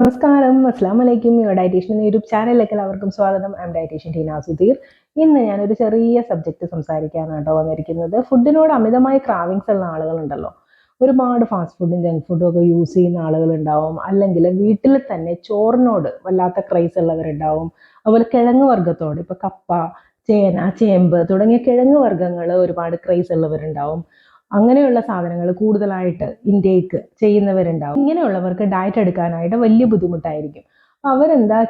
നമസ്കാരം. അസ്സാം വലൈക്കും യുവർ ഡയറ്റീഷ്യൻ യൂട്യൂബ് ചാനലിലേക്ക് എല്ലാവർക്കും സ്വാഗതം. I'm dietitian Teena Sudheer. ഇന്ന് ഞാനൊരു ചെറിയ സബ്ജക്റ്റ് സംസാരിക്കാനാണ് കേട്ടോ വന്നിരിക്കുന്നത്. ഫുഡിനോട് അമിതമായ ക്രാവിങ്സ് ഉള്ള ആളുകളുണ്ടല്ലോ. ഒരുപാട് ഫാസ്റ്റ് ഫുഡും ജങ്ക് ഫുഡും ഒക്കെ യൂസ് ചെയ്യുന്ന ആളുകളുണ്ടാവും. അല്ലെങ്കിൽ വീട്ടിൽ തന്നെ ചോറിനോട് വല്ലാത്ത ക്രൈസ് ഉള്ളവരുണ്ടാവും. അതുപോലെ കിഴങ്ങ് വർഗത്തോട് ഇപ്പൊ കപ്പ ചേന ചേമ്പ് തുടങ്ങിയ കിഴങ്ങ് വർഗങ്ങൾ ഒരുപാട് ക്രൈസ് ഉള്ളവരുണ്ടാവും. അങ്ങനെയുള്ള സാധനങ്ങൾ കൂടുതലായിട്ട് ഇൻടേക്ക് ചെയ്യുന്നവരുണ്ടാവും. ഇങ്ങനെയുള്ളവർക്ക് ഡയറ്റ് എടുക്കാനായിട്ട് വലിയ ബുദ്ധിമുട്ടായിരിക്കും. അവരെന്താ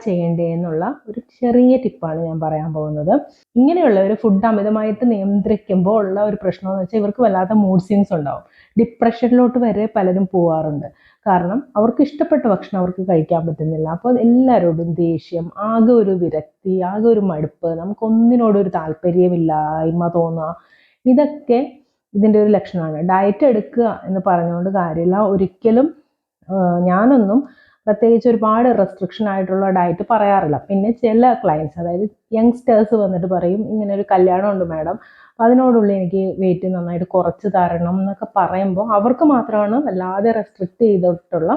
എന്നുള്ള ഒരു ചെറിയ ടിപ്പാണ് ഞാൻ പറയാൻ പോകുന്നത്. ഇങ്ങനെയുള്ളവർ ഫുഡ് അമിതമായിട്ട് നിയന്ത്രിക്കുമ്പോൾ ഉള്ള ഒരു പ്രശ്നം എന്ന് വെച്ചാൽ ഇവർക്ക് വല്ലാത്ത മൂഡ് സ്വിങ്സ് ഉണ്ടാവും. ഡിപ്രഷനിലോട്ട് വരെ പലരും പോവാറുണ്ട്. കാരണം അവർക്ക് ഇഷ്ടപ്പെട്ട ഭക്ഷണം അവർക്ക് കഴിക്കാൻ പറ്റുന്നില്ല. അപ്പോൾ എല്ലാവരോടും ദേഷ്യം ആകെ ഒരു വിരക്തി ആകെ ഒരു മടുപ്പ് നമുക്കൊന്നിനോടൊരു താല്പര്യമില്ലായ്മ തോന്നുക ഇതൊക്കെ ഇതിന്റെ ഒരു ലക്ഷണമാണ്. ഡയറ്റ് എടുക്കുക എന്ന് പറഞ്ഞുകൊണ്ട് കാര്യമില്ല. ഒരിക്കലും ഞാനൊന്നും പ്രത്യേകിച്ച് ഒരുപാട് റെസ്ട്രിക്ഷൻ ആയിട്ടുള്ള ഡയറ്റ് പറയാറില്ല. പിന്നെ ചില ക്ലയൻസ് അതായത് യങ്സ്റ്റേഴ്സ് വന്നിട്ട് പറയും ഇങ്ങനെ ഒരു കല്യാണം ഉണ്ട് മാഡം അതിനോടുള്ള എനിക്ക് വെയിറ്റ് നന്നായിട്ട് കുറച്ച് തരണം എന്നൊക്കെ പറയുമ്പോൾ അവർക്ക് മാത്രമാണ് വല്ലാതെ റെസ്ട്രിക്റ്റ് ചെയ്തിട്ടുള്ള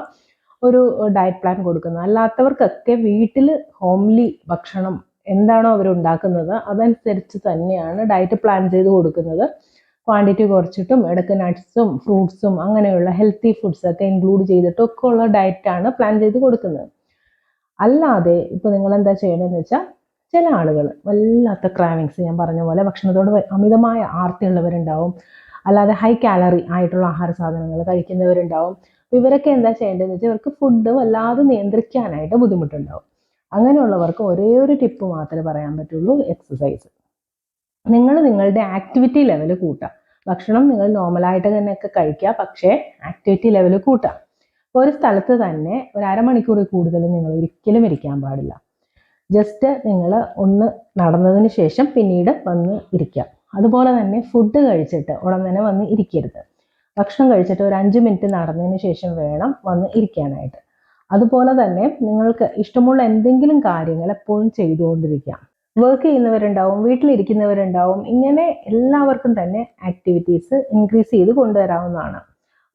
ഒരു ഡയറ്റ് പ്ലാൻ കൊടുക്കുന്നത്. അല്ലാത്തവർക്കൊക്കെ വീട്ടിൽ ഹോംലി ഭക്ഷണം എന്താണോ അവർ ഉണ്ടാക്കുന്നത് അതനുസരിച്ച് തന്നെയാണ് ഡയറ്റ് പ്ലാൻ ചെയ്ത് കൊടുക്കുന്നത്. ക്വാണ്ടിറ്റി കുറച്ചിട്ടും ഇടയ്ക്ക് നട്ട്സും ഫ്രൂട്ട്സും അങ്ങനെയുള്ള ഹെൽത്തി ഫുഡ്സ് ഒക്കെ ഇൻക്ലൂഡ് ചെയ്തിട്ടും ഒക്കെ ഉള്ള ഡയറ്റാണ് പ്ലാൻ ചെയ്ത് കൊടുക്കുന്നത്. അല്ലാതെ ഇപ്പോൾ നിങ്ങൾ എന്താ ചെയ്യണമെന്ന് വെച്ചാൽ ചില ആളുകൾ വല്ലാത്ത ക്രാവിങ്സ് ഞാൻ പറഞ്ഞ പോലെ ഭക്ഷണത്തോട് അമിതമായ ആർത്തിയുള്ളവരുണ്ടാവും. അല്ലാതെ ഹൈ കാലറി ആയിട്ടുള്ള ആഹാര സാധനങ്ങൾ കഴിക്കുന്നവരുണ്ടാവും. ഇവരൊക്കെ എന്താ ചെയ്യേണ്ടതെന്ന് വെച്ചാൽ ഇവർക്ക് ഫുഡ് വല്ലാതെ നിയന്ത്രിക്കാനായിട്ട് ബുദ്ധിമുട്ടുണ്ടാവും. അങ്ങനെയുള്ളവർക്ക് ഒരേ ഒരു ടിപ്പ് മാത്രമേ പറയാൻ പറ്റുള്ളൂ എക്സസൈസ് നിങ്ങൾ നിങ്ങളുടെ ആക്ടിവിറ്റി ലെവൽ കൂട്ടാം. ഭക്ഷണം നിങ്ങൾ നോർമലായിട്ട് തന്നെയൊക്കെ കഴിക്കുക. പക്ഷേ ആക്ടിവിറ്റി ലെവൽ കൂട്ടാം അപ്പോൾ ഒരു സ്ഥലത്ത് തന്നെ ഒരു അരമണിക്കൂറിൽ കൂടുതൽ നിങ്ങൾ ഒരിക്കലും ഇരിക്കാൻ പാടില്ല. ജസ്റ്റ് നിങ്ങൾ ഒന്ന് നടന്നതിന് ശേഷം പിന്നീട് വന്ന് ഇരിക്കാം അതുപോലെ തന്നെ ഫുഡ് കഴിച്ചിട്ട് ഉടൻ തന്നെ വന്ന് ഇരിക്കരുത്. ഭക്ഷണം കഴിച്ചിട്ട് ഒരു അഞ്ച് മിനിറ്റ് നടന്നതിന് ശേഷം വേണം വന്ന് ഇരിക്കാനായിട്ട്. അതുപോലെ തന്നെ നിങ്ങൾക്ക് ഇഷ്ടമുള്ള എന്തെങ്കിലും കാര്യങ്ങൾ എപ്പോഴും ചെയ്തുകൊണ്ടിരിക്കാം വർക്ക് ചെയ്യുന്നവരുണ്ടാവും വീട്ടിലിരിക്കുന്നവരുണ്ടാവും. ഇങ്ങനെ എല്ലാവർക്കും തന്നെ ആക്ടിവിറ്റീസ് ഇൻക്രീസ് ചെയ്ത് കൊണ്ടുവരാവുന്നതാണ്.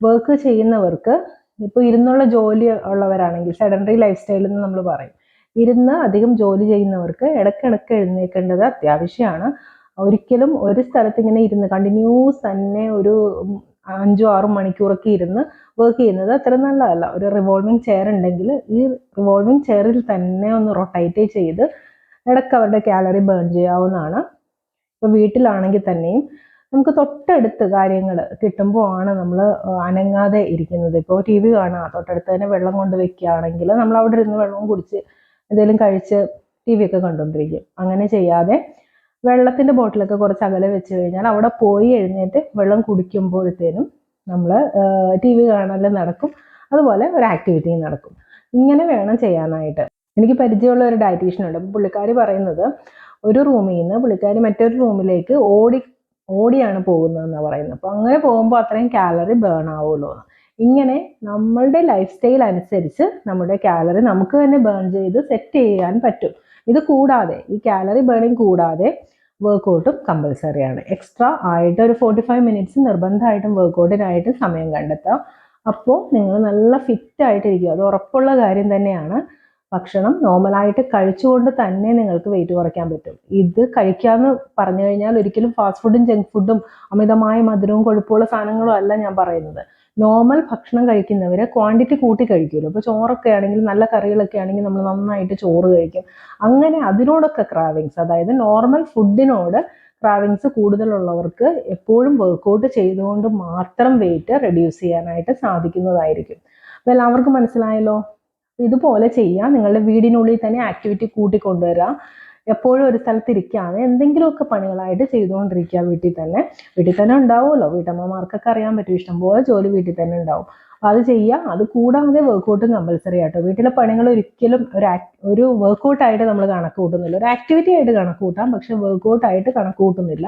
വർക്ക് ചെയ്യുന്നവർക്ക് ഇപ്പൊ ഇരുന്നുള്ള ജോലി ഉള്ളവരാണെങ്കിൽ സെഡൻഡറി ലൈഫ് സ്റ്റൈൽ എന്ന് നമ്മൾ പറയും. ഇരുന്ന് അധികം ജോലി ചെയ്യുന്നവർക്ക് ഇടക്കിടക്ക് എഴുന്നേൽക്കേണ്ടത് അത്യാവശ്യമാണ്. ഒരിക്കലും ഒരു സ്ഥലത്ത് ഇങ്ങനെ ഇരുന്ന് കണ്ടിന്യൂസ് തന്നെ ഒരു അഞ്ചോ ആറും മണിക്കൂറൊക്കെ ഇരുന്ന് വർക്ക് ചെയ്യുന്നത് അത്ര നല്ലതല്ല. ഒരു റിവോൾവിംഗ് ചെയർ ഉണ്ടെങ്കിൽ ഈ റിവോൾവിംഗ് ചെയറിൽ തന്നെ ഒന്ന് റൊട്ടേറ്റ് ചെയ്ത് ഇടയ്ക്ക് അവരുടെ കാലറി ബേൺ ചെയ്യാവുന്നതാണ്. ഇപ്പോൾ വീട്ടിലാണെങ്കിൽ തന്നെയും നമുക്ക് തൊട്ടടുത്ത് കാര്യങ്ങൾ കിട്ടുമ്പോൾ ആണ് നമ്മൾ അനങ്ങാതെ ഇരിക്കുന്നത്. ഇപ്പോൾ ടി വി കാണുക തൊട്ടടുത്ത് തന്നെ വെള്ളം കൊണ്ട് വെക്കുകയാണെങ്കിൽ നമ്മൾ അവിടെ ഇരുന്ന് വെള്ളം കുടിച്ച് എന്തെങ്കിലും കഴിച്ച് ടി വി ഒക്കെ കണ്ടുകൊണ്ടിരിക്കും. അങ്ങനെ ചെയ്യാതെ വെള്ളത്തിന്റെ ബോട്ടിലൊക്കെ കുറച്ച് അകലെ വെച്ച് കഴിഞ്ഞാൽ അവിടെ പോയി എഴുന്നേറ്റ് വെള്ളം കുടിക്കുമ്പോഴത്തേനും നമ്മൾ ടി വി കാണൽ നടക്കും. അതുപോലെ ഒരു ആക്ടിവിറ്റിയും നടക്കും. ഇങ്ങനെ വേണം ചെയ്യാനായിട്ട്. എനിക്ക് പരിചയമുള്ള ഒരു ഡയറ്റീഷ്യൻ ഉണ്ട്. അപ്പോൾ പുള്ളിക്കാരി പറയുന്നത് ഒരു റൂമിൽ നിന്ന് പുള്ളിക്കാരി മറ്റൊരു റൂമിലേക്ക് ഓടി ഓടിയാണ് പോകുന്നതെന്നാണ് പറയുന്നത്. അപ്പോൾ അങ്ങനെ പോകുമ്പോൾ അത്രയും കാലറി ബേൺ ആവുമല്ലോ ഇങ്ങനെ നമ്മളുടെ ലൈഫ് സ്റ്റൈൽ അനുസരിച്ച് നമ്മുടെ കാലറി നമുക്ക് തന്നെ ബേൺ ചെയ്ത് സെറ്റ് ചെയ്യാൻ പറ്റും. ഇത് കൂടാതെ ഈ കാലറി ബേണിംഗ് കൂടാതെ വർക്കൗട്ടും കമ്പൽസറിയാണ് എക്സ്ട്രാ ആയിട്ട് ഒരു ഫോർട്ടി ഫൈവ് മിനിറ്റ്സ് നിർബന്ധമായിട്ടും വർക്കൗട്ടിനായിട്ട് സമയം കണ്ടെത്താം. അപ്പോൾ നിങ്ങൾ നല്ല ഫിറ്റ് ആയിട്ടിരിക്കും അത് ഉറപ്പുള്ള കാര്യം തന്നെയാണ്. ഭക്ഷണം നോർമലായിട്ട് കഴിച്ചുകൊണ്ട് തന്നെ നിങ്ങൾക്ക് വെയിറ്റ് കുറയ്ക്കാൻ പറ്റും. ഇത് കഴിക്കാന്ന് പറഞ്ഞു കഴിഞ്ഞാൽ ഒരിക്കലും ഫാസ്റ്റ് ഫുഡും ജങ്ക് ഫുഡും അമിതമായ മധുരവും കൊഴുപ്പുള്ള സാധനങ്ങളും അല്ല ഞാൻ പറയുന്നത്. നോർമൽ ഭക്ഷണം കഴിക്കുന്നവർ ക്വാണ്ടിറ്റി കൂട്ടി കഴിക്കുമല്ലോ ഇപ്പോൾ ചോറൊക്കെ ആണെങ്കിൽ നല്ല കറികളൊക്കെ ആണെങ്കിൽ നമ്മൾ നന്നായിട്ട് ചോറ് കഴിക്കും. അങ്ങനെ അതിനോടൊക്കെ ക്രാവിങ്സ് അതായത് നോർമൽ ഫുഡിനോട് ക്രാവിങ്സ് കൂടുതലുള്ളവർക്ക് എപ്പോഴും വർക്കൗട്ട് ചെയ്തുകൊണ്ട് മാത്രം വെയിറ്റ് റെഡ്യൂസ് ചെയ്യാനായിട്ട് സാധിക്കുന്നതായിരിക്കും. അപ്പോൾ എല്ലാവർക്കും മനസ്സിലായല്ലോ? ഇതുപോലെ ചെയ്യാം. നിങ്ങളുടെ വീടിനുള്ളിൽ തന്നെ ആക്ടിവിറ്റി കൂട്ടിക്കൊണ്ടുവരിക എപ്പോഴും ഒരു സ്ഥലത്ത് ഇരിക്കുകയാണ് എന്തെങ്കിലുമൊക്കെ പണികളായിട്ട് ചെയ്തുകൊണ്ടിരിക്കുക. വീട്ടിൽ തന്നെ. വീട്ടിൽ തന്നെ ഉണ്ടാവുമല്ലോ. വീട്ടമ്മമാർക്കൊക്കെ അറിയാൻ പറ്റും. ഇഷ്ടംപോലെ ജോലി വീട്ടിൽ തന്നെ ഉണ്ടാവും. അത് ചെയ്യുക അത് കൂടാതെ വർക്കൗട്ടും കമ്പൽസറി ആട്ടോ. വീട്ടിലെ പണികൾ ഒരിക്കലും ഒരു ഒരു വർക്കൗട്ടായിട്ട് നമ്മൾ കണക്ക് കൂട്ടുന്നില്ല. ഒരു ആക്ടിവിറ്റി ആയിട്ട് കണക്ക് കൂട്ടാം. പക്ഷെ വർക്കൗട്ടായിട്ട് കണക്ക് കൂട്ടുന്നില്ല.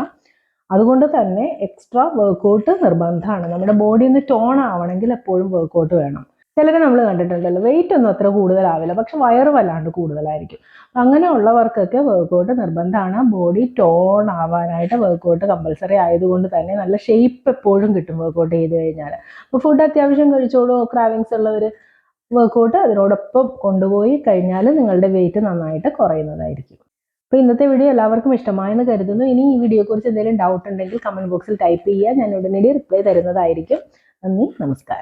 അതുകൊണ്ട് തന്നെ എക്സ്ട്രാ വർക്കൗട്ട് നിർബന്ധമാണ്. നമ്മുടെ ബോഡി ഒന്ന് ടോൺ ആവണമെങ്കിൽ എപ്പോഴും വർക്കൗട്ട് വേണം. ചിലരെ നമ്മൾ കണ്ടിട്ടുണ്ടല്ലോ. വെയിറ്റ് ഒന്നും അത്ര കൂടുതലാവില്ല. പക്ഷെ വയറ് വല്ലാണ്ട് കൂടുതലായിരിക്കും. അങ്ങനെ ഉള്ളവർക്കൊക്കെ വർക്കൗട്ട് നിർബന്ധമാണ്. ബോഡി ടോൺ ആവാനായിട്ട് വർക്കൗട്ട് കമ്പൽസറി ആയതുകൊണ്ട് തന്നെ നല്ല ഷേപ്പ് എപ്പോഴും കിട്ടും വർക്കൗട്ട് ചെയ്ത് കഴിഞ്ഞാൽ അപ്പോൾ ഫുഡ് അത്യാവശ്യം കഴിച്ചോളൂ ക്രാവിങ്സ് ഉള്ളവർ വർക്കൗട്ട് അതിനോടൊപ്പം കൊണ്ടുപോയി കഴിഞ്ഞാൽ നിങ്ങളുടെ വെയിറ്റ് നന്നായിട്ട് കുറയുന്നതായിരിക്കും. അപ്പോൾ ഇന്നത്തെ വീഡിയോ എല്ലാവർക്കും ഇഷ്ടമായെന്ന് കരുതുന്നു. ഇനി ഈ വീഡിയോയെക്കുറിച്ച് എന്തെങ്കിലും ഡൗട്ട് ഉണ്ടെങ്കിൽ കമന്റ് ബോക്സിൽ ടൈപ്പ് ചെയ്യുക. ഞാൻ ഉടനടി റിപ്ലൈ തരുന്നതായിരിക്കും. നന്ദി നമസ്കാരം.